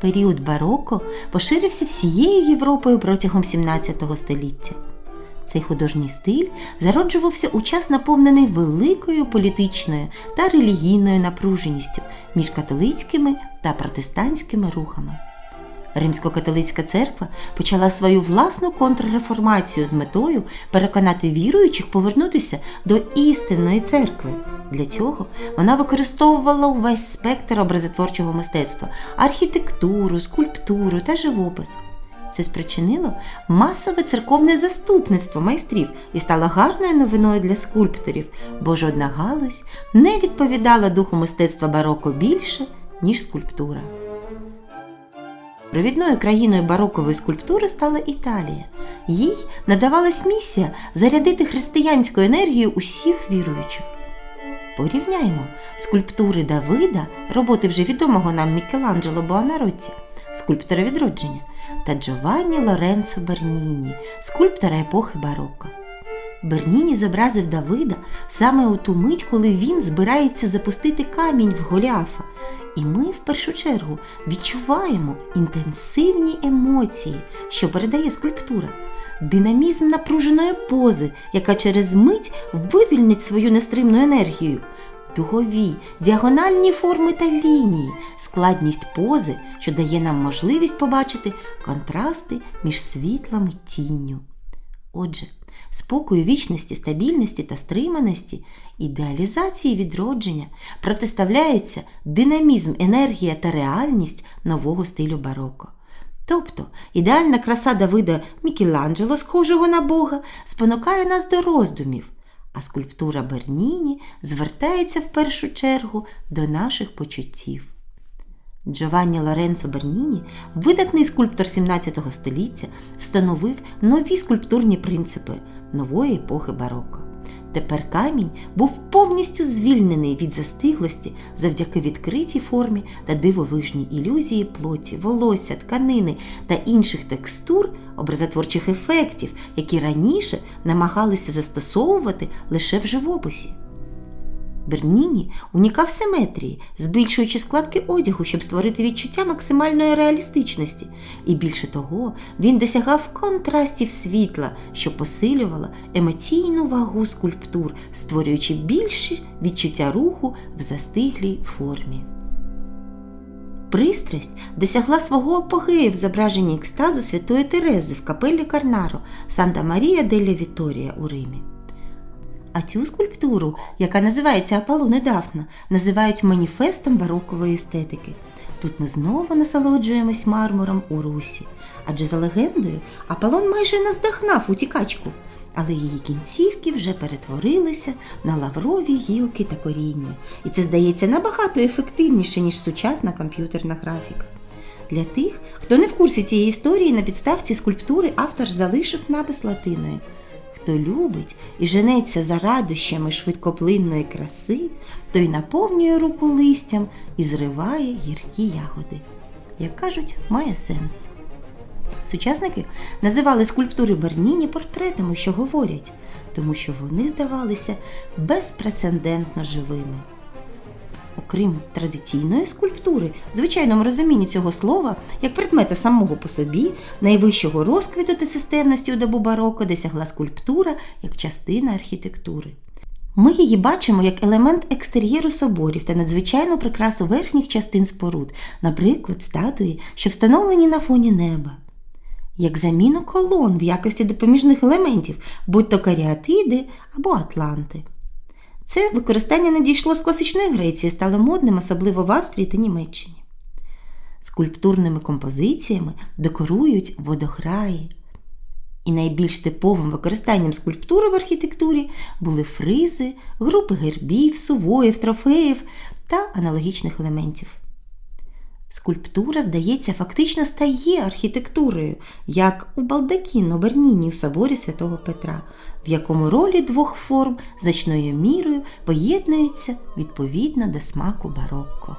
Період бароко поширився всією Європою протягом 17 століття. Цей художній стиль зароджувався у час наповнений великою політичною та релігійною напруженістю між католицькими та протестантськими рухами. Римсько-католицька церква почала свою власну контрреформацію з метою переконати віруючих повернутися до істинної церкви. Для цього вона використовувала увесь спектр образотворчого мистецтва архітектуру, скульптуру та живопис. Це спричинило масове церковне заступництво майстрів і стало гарною новиною для скульпторів, бо жодна галузь не відповідала духу мистецтва бароко більше, ніж скульптура. Провідною країною барокової скульптури стала Італія. Їй надавалась місія зарядити християнську енергію усіх віруючих. Порівняймо скульптури Давида, роботи вже відомого нам Мікеланджело Буонаротті, скульптора відродження, та Джованні Лоренцо Берніні, скульптора епохи бароко. Берніні зобразив Давида саме у ту мить, коли він збирається запустити камінь в Голіафа. І ми в першу чергу відчуваємо інтенсивні емоції, що передає скульптура, динамізм напруженої пози, яка через мить вивільнить свою нестримну енергію, дугові, діагональні форми та лінії, складність пози, що дає нам можливість побачити контрасти між світлом і тінню. Отже, спокою вічності, стабільності та стриманості, ідеалізації відродження протиставляється динамізм, енергія та реальність нового стилю бароко. Тобто ідеальна краса Давида Мікеланджело, схожого на Бога, спонукає нас до роздумів, а скульптура Берніні звертається в першу чергу до наших почуттів. Джованні Лоренцо Берніні, видатний скульптор 17 століття, встановив нові скульптурні принципи нової епохи бароко. Тепер камінь був повністю звільнений від застиглості завдяки відкритій формі та дивовижній ілюзії плоті, волосся, тканини та інших текстур, образотворчих ефектів, які раніше намагалися застосовувати лише в живописі. Берніні унікав симетрії, збільшуючи складки одягу, щоб створити відчуття максимальної реалістичності. І більше того, він досягав контрастів світла, що посилювало емоційну вагу скульптур, створюючи більше відчуття руху в застиглій формі. Пристрасть досягла свого апогею в зображенні екстазу Святої Терези в капелі Карнаро Санта Марія делля Віторія у Римі. А цю скульптуру, яка називається Аполлоне Дафна, називають маніфестом барокової естетики. Тут ми знову насолоджуємось мармуром у русі. Адже за легендою Аполлон майже наздогнав утікачку, але її кінцівки вже перетворилися на лаврові гілки та коріння. І це здається набагато ефективніше, ніж сучасна комп'ютерна графіка. Для тих, хто не в курсі цієї історії, на підставці скульптури автор залишив напис латиною. Хто любить і женеться за радощами швидкоплинної краси, той наповнює руку листям і зриває гіркі ягоди. Як кажуть, має сенс. Сучасники називали скульптури Берніні портретами, що говорять, тому що вони здавалися безпрецедентно живими. Окрім традиційної скульптури, в звичайному розумінні цього слова, як предмета самого по собі, найвищого розквіту та системності у добу бароко досягла скульптура як частина архітектури. Ми її бачимо як елемент екстер'єру соборів та надзвичайну прикрасу верхніх частин споруд, наприклад, статуї, що встановлені на фоні неба. Як заміну колон в якості допоміжних елементів, будь то каріатиди або атланти. Це використання надійшло з класичної Греції, стало модним, особливо в Австрії та Німеччині. Скульптурними композиціями декорують водограї. І найбільш типовим використанням скульптури в архітектурі були фризи, групи гербів, сувоїв, трофеїв та аналогічних елементів. Скульптура, здається, фактично стає архітектурою, як у Балдакіно Берніні у соборі святого Петра, в якому ролі двох форм значною мірою поєднуються відповідно до смаку барокко.